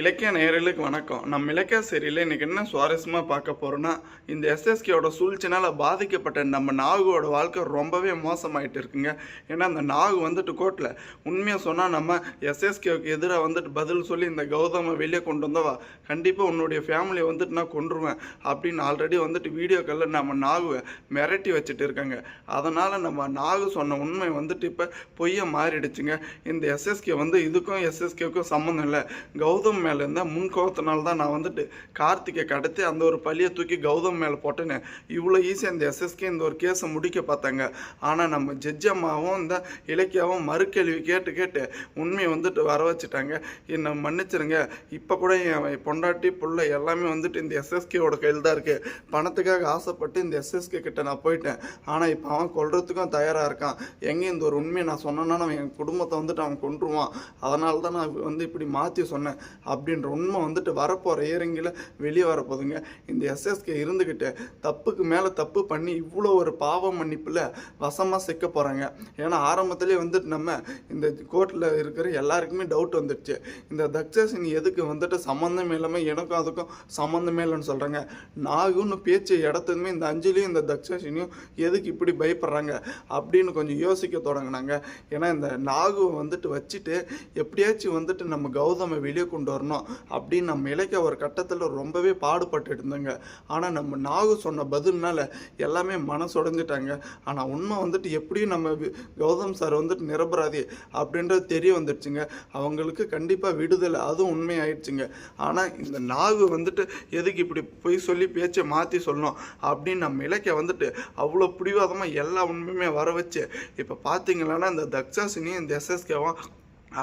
இலக்கிய நேயர்களுக்கு வணக்கம். நம்ம இலக்கிய சரியில் இன்னைக்கு என்ன சுவாரஸ்யமாக பார்க்க போகிறோன்னா இந்த எஸ்எஸ்கேயோட சூழ்ச்சினால் பாதிக்கப்பட்ட நம்ம நாகுவோட வாழ்க்கை ரொம்பவே மோசமாயிட்டு இருக்குங்க. ஏன்னா அந்த நாகு வந்துட்டு கோர்ட்டில் உண்மையாக சொன்னால் நம்ம எஸ்எஸ்கேவுக்கு எதிராக வந்துட்டு பதில் சொல்லி இந்த கௌதமை வெளியே கொண்டு வந்தவா? கண்டிப்பாக உன்னுடைய ஃபேமிலியை வந்துட்டு நான் கொண்டுருவேன் அப்படின்னு ஆல்ரெடி வந்துட்டு வீடியோக்களில் நம்ம நாகுவை மிரட்டி வச்சுட்டு இருக்காங்க. அதனால் நம்ம நாகு சொன்ன உண்மை வந்துட்டு இப்போ பொய்யை மாறிடுச்சுங்க. இந்த எஸ்எஸ்கே வந்து இதுக்கும் எஸ்எஸ்கேவுக்கும் சம்மந்தம் இல்லை. கௌதம் மேலே இருந்த முன்கோபத்தினால தான் நான் வந்துட்டு கார்த்திகை கடத்தி அந்த ஒரு பழியை தூக்கி கௌதம் மேலே போட்டேன்னு இவ்வளோ ஈஸியாக இந்த எஸ்எஸ்கே இந்த ஒரு கேஸை முடிக்க பார்த்தாங்க. ஆனால் நம்ம ஜட்ஜம்மாவும் இந்த இலக்கியாவும் மறுக்கேள்வி கேட்டு கேட்டு உண்மையை வந்துட்டு வர வச்சுட்டாங்க. என்னை மன்னிச்சிருங்க. இப்போ கூட என் பொண்டாட்டி புள்ள எல்லாமே வந்துட்டு இந்த எஸ்எஸ்கேவோட கையில் தான் இருக்குது பணத்துக்காக ஆசைப்பட்டு இந்த எஸ்எஸ்கே கிட்ட நான் போயிட்டேன். ஆனால் இப்போ அவன் கொள்றதுக்கும் தயாராக இருக்கான். எங்கே இந்த ஒரு உண்மையை நான் சொன்னேன்னா அவன் என் குடும்பத்தை வந்துட்டு அவன் கொண்டுருவான் அதனால தான் நான் வந்து இப்படி மாற்றி சொன்னேன். அப்படின்ற உண்மை வந்துட்டு வரப்போகிற இயரிங்கில் வெளியே வரப்போகுதுங்க. இந்த எஸ்எஸ்கே இருந்துக்கிட்டு தப்புக்கு மேலே தப்பு பண்ணி இவ்வளோ ஒரு பாவ மன்னிப்பில் வசமாக சிக்க போகிறாங்க ஏன்னா ஆரம்பத்துலேயே வந்துட்டு நம்ம இந்த கோர்ட்டில் இருக்கிற எல்லாருக்குமே டவுட் வந்துடுச்சு. இந்த தக்ஷசினி எதுக்கு வந்துட்டு சம்மந்தம் இல்லாமல் எனக்கும் அதுக்கும் சம்மந்தமே இல்லைன்னு சொல்கிறாங்க நாகுன்னு பேச்சு இடத்துக்குமே இந்த அஞ்சலியும் இந்த தக்ஷசினியும் எதுக்கு இப்படி பயப்படுறாங்க அப்படின்னு கொஞ்சம் யோசிக்க தொடங்கினாங்க. ஏன்னா இந்த நாகுவை வந்துட்டு வச்சுட்டு எப்படியாச்சும் வந்துட்டு நம்ம கௌதமை வெளியே கொண்டு வரணும். அப்படின்னு நம்ம இலக்கிய ஒரு கட்டத்தில் ரொம்பவே பாடுபட்டு இருந்தோங்க ஆனால் நம்ம நாகு சொன்ன பதில்னால எல்லாமே மனசுடைஞ்சிட்டாங்க. ஆனால் உண்மை வந்துட்டு எப்படியும் நம்ம கௌதம் சார் வந்துட்டு நிரபராதி அப்படின்றது தெரிய வந்துடுச்சுங்க அவங்களுக்கு கண்டிப்பாக விடுதலை அதுவும் உண்மையாயிடுச்சுங்க. ஆனால் இந்த நாகு வந்துட்டு எதுக்கு இப்படி பொய் சொல்லி பேச்சை மாற்றி சொல்லணும்? அப்படின்னு நம்ம இலக்கிய வந்துட்டு அவ்வளோ பிடிவாதமாக எல்லா உண்மையுமே வர வச்சு இப்போ பார்த்தீங்களன்னா இந்த தக்ஷாசினியும் இந்த எஸ்எஸ்கேவும்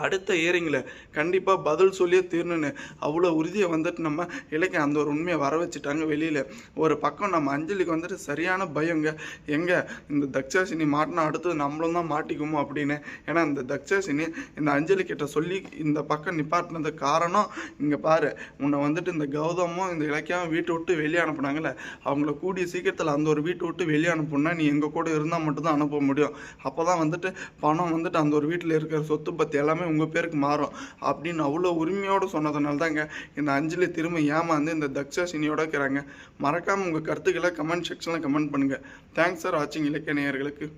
அடுத்த இயரிங்கில் கண்டிப்பாக பதில் சொல்லியே தீரணுன்னு அவ்வளோ உறுதியை வந்துட்டு நம்ம இலக்கிய அந்த ஒரு உண்மையை வர வச்சுட்டாங்க வெளியில். ஒரு பக்கம் நம்ம அஞ்சலிக்கு வந்துட்டு சரியான பயங்க. எங்கே இந்த தக்ஷாசினி மாட்டினா அடுத்தது நம்மளும் தான் மாட்டிக்குமோ அப்படின்னு. ஏன்னா இந்த தக்ஷாசினி இந்த அஞ்சலி கிட்ட சொல்லி இந்த பக்கம் நிப்பாட்டினது காரணம் இங்கே பாரு. உன்னை வந்துட்டு இந்த கௌதமும் இந்த இலக்கியாவும் வீட்டை விட்டு வெளியே அனுப்புனாங்கல்ல. அவங்கள கூடிய சீக்கிரத்தில் அந்த ஒரு வீட்டை விட்டு வெளியே அனுப்புனா நீ எங்கள் கூட இருந்தால் மட்டும்தான் அனுப்ப முடியும். அப்போ தான் வந்துட்டு பணம் வந்துட்டு அந்த ஒரு வீட்டில் இருக்கிற சொத்து பற்றி எல்லாமே உங்கள் பேருக்கு மாறும். அப்படின்னு அவ்வளோ உரிமையோடு சொன்னதுனால தாங்க இந்த அஞ்சலி திரும்ப ஏமாந்து இந்த தக்ஷாசினியோட இருக்கிறாங்க. மறக்காமல் உங்கள் கருத்துக்களை கமெண்ட் செக்ஷனில் கமெண்ட் பண்ணுங்கள் தேங்க்ஸ் சார் வாட்சிங் இலக்கிய நேயர்களுக்கு.